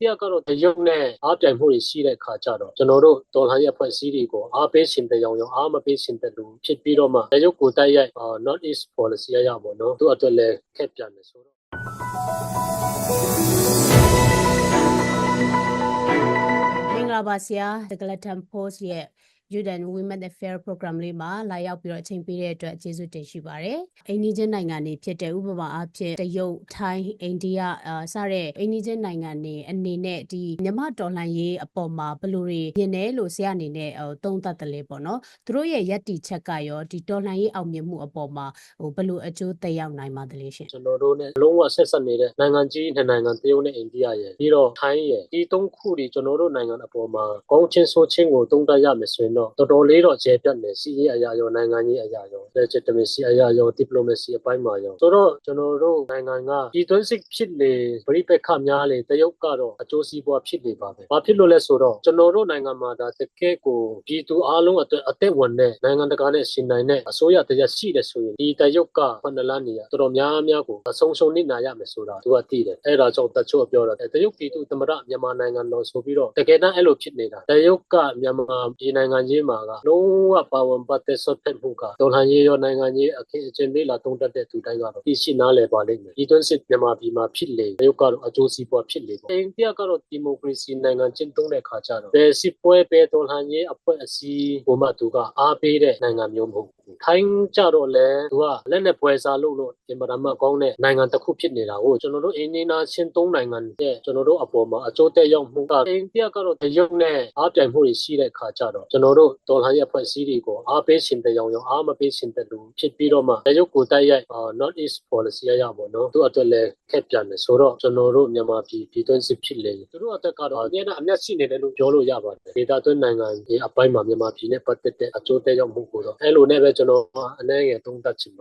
တရားကတော့တရုတ်နဲ့အားပြိုင်မှုတွေရှိတဲ့ခါကျတော့ကျွန်တော်တို့ဒေါ်လာရဲ့အဖွဲ့အစည်းတွေကိုအားပေးရှင်တဲ့ရောင်ရောင်အားမပေးရှင်တဲ့လူဖြစ်ပြီးတော့မှတရုတ်ကိုတိုက်ရိုက် not east policy ရရပါတော့သူအတွက်လည်းခက်ပြန်တယ်ဆိုတော့မင်္ဂလာပါဆရာ The Galatam Post ရဲ့ Youth and Women Affairs Program လေးမှာလာရောက်ပြီးတော့အချိန်ပေးတဲ့အတွက်ကျေးဇူးတင်ရှိပါတယ်။အိန္ဒိချင်းနိုင်ငံတွေဖြစ်တဲ့ဥပမာအားဖြင့်တရုတ်၊ထိုင်း၊အိန္ဒိယအာစတဲ့အိန္ဒိချင်းနိုင်ငံတွေအနေနဲ့ဒီမြမတော်လှန်ရေးအပေါ်မှာဘယ်လိုတွေမြင်တယ်လို့ဆရာအနေနဲ့ဟိုသုံးသပ်တယ်လေပေါ့နော်။သူတို့ရဲ့ယက်တီချက်ကရောဒီတော်လှန်ရေးအောင်မြင်မှုအပေါ်မှာဟိုဘယ်လိုအကျိုးသက်ရောက်နိုင်ပါသလဲရှင်ကျွန်တော်တို့ ਨੇ လုံးဝဆက်ဆက်နေတဲ့နိုင်ငံကြီးနှစ်နိုင်ငံတရုတ်နဲ့အိန္ဒိယရဲ့ပြီးတော့ထိုင်းရဲ့ဒီသုံးခုဒီကျွန်တော်တို့နိုင်ငံအပေါ်မှာကောင်းချင်းဆိုးချင်းကိုတုံးတက်ရမယ်ဆိုရင်တော့တော်တော်လေးတော့ကျေပြတ်နေစီးရေးအရာရောနိုင်ငံကြီးအရာရော legitimacy အရာရော diplomacy အပိုင်းမှာရောဆိုတော့ကျွန်တော်တို့နိုင်ငံကဒီသွင်းစစ်ဖြစ်လေပြိပက္ခများလေတရုတ်ကတော့အကျိုးစီးပွားဖြစ်နေပါပဲဘာဖြစ်လို့လဲဆိုတော့ကျွန်တော်တို့နိုင်ငံမှာဒါတကယ်ကိုပြည်သူအားလုံးအတွက်အသက်ဝင်တဲ့နိုင်ငံတကာနဲ့ရှင်နိုင်တဲ့အစိုးရတရားရှိတယ်ဆိုရင်ဒီတရုတ်ကဖန်နလန်းနေရတော်တော်များများကိုအဆုံးရှုံးနေနာရမယ်ဆိုတာသူကသိတယ်အဲ့ဒါကြောင့်တချို့ပြောတာတရုတ်ပြည်သူသမ္မတမြန်မာနိုင်ငံတော်ဆိုပြီးတော့တကယ်တမ်းအဲ့လိုဖြစ်နေတာတရုတ်ကမြန်မာပြည်နိုင်ငံကြီးမှာကလုံးဝပါဝင်ပတ်သက်ဆွတ်ဖက်မှုကဒေါ်လာရေးရောနိုင်ငံကြီးအခင်းအကျင်းလေးလာတုံးတက်တဲ့သူတိုင်းကတော့သိရှိနားလည်ပါလိမ့်မယ်ဒီသွင်းစစ်မြန်မာပြည်မှာဖြစ်လေတရုတ်ကတော့အကျိုးစီးပွားဖြစ်လေပေါ့အိန္ဒိယကတော့ဒီမိုကရေစီနိုင်ငံကျင့်သုံးတဲ့ခါကျတော့ဘယ်စစ်ပွဲပဲဒေါ်လာရေးအဖွဲ့အစည်းဟိုမှသူကအားပေးတဲ့နိုင်ငံမျိုးမဟုတ်ဘူး ထိုင်းကြတော့လေသူကလက်နဲ့ပွဲစားလို့လို့ဒီမှာမှကောင်းတဲ့နိုင်ငံတစ်ခုဖြစ်နေတာကိုကျွန်တော်တို့အိန္ဒိနာချင်းသုံးနိုင်ငံရဲ့ကျွန်တော်တို့အပေါ်မှာအကျိုးသက်ရောက်မှုကအိန္ဒိယကတော့တရုတ်နဲ့အားပြိုင်မှုတွေရှိတဲ့ခါကျတော့ကျွန်တော်တို့ဒေါ်လာရဲ့အဖွဲ့အစည်းတွေကိုအားပေးရှင်တဲ့ရောင်ရောင်အားမပေးရှင်တဲ့လူဖြစ်ပြီးတော့မှတရုတ်ကိုတိုက်ရိုက် not east policy ရရပါတော့သူအတွက်လည်းခက်ပြန်တယ်ဆိုတော့ကျွန်တော်တို့မြန်မာပြည်ပြည်တွင်းစစ်ဖြစ်လေသူတို့အတွက်ကတော့အများနဲ့အမျက်ရှိနေတယ်လို့ပြောလို့ရပါတယ်ဒေတာတွင်းနိုင်ငံဒီအပိုင်းမှာမြန်မာပြည်နဲ့ပတ်သက်တဲ့အကျိုးသက်ရောက်မှုကိုတော့အဲ့လိုနဲ့ပဲကျွန်တော်အနည်းငယ်သုံးသပ်ချင်ပါ